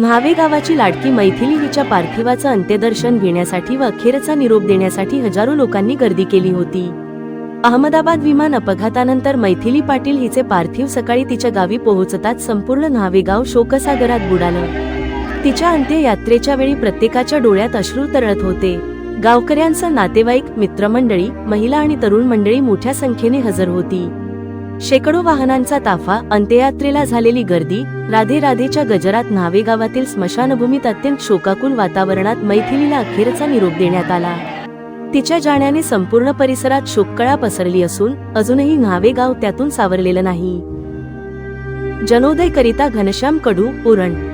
न्हावे गावाची लाडकी मैथिली हिच्या पार्थिवाचं अंत्यदर्शन घेण्यासाठी व अखेरचा निरोप देण्यासाठी हजारो लोकांनी गर्दी केली होती. अहमदाबाद विमान अपघातानंतर मैथिली पाटील हिचे पार्थिव सकाळी तिच्या गावी पोहोचताच संपूर्ण न्हावे गाव शोकसागरात बुडालं. तिच्या अंत्ययात्रेच्या वेळी प्रत्येकाच्या डोळ्यात अश्रू तरळत होते. गावकऱ्यांचं नातेवाईक मित्रमंडळी महिला आणि तरुण मंडळी मोठ्या संख्येने हजर होती. शेकडो वाहनांचा ताफा अंत्ययात्रेला झालेली गर्दी राधे राधेच्या गजरात न्हावे गावातील स्मशानभूमीत अत्यंत शोकाकुल वातावरणात मैथिलीला अखेरचा निरोप देण्यात आला. तिच्या जाण्याने संपूर्ण परिसरात शोककळा पसरली असून अजूनही न्हावे गाव त्यातून सावरलेलं नाही. जनोदय करिता घनश्याम कडू उरण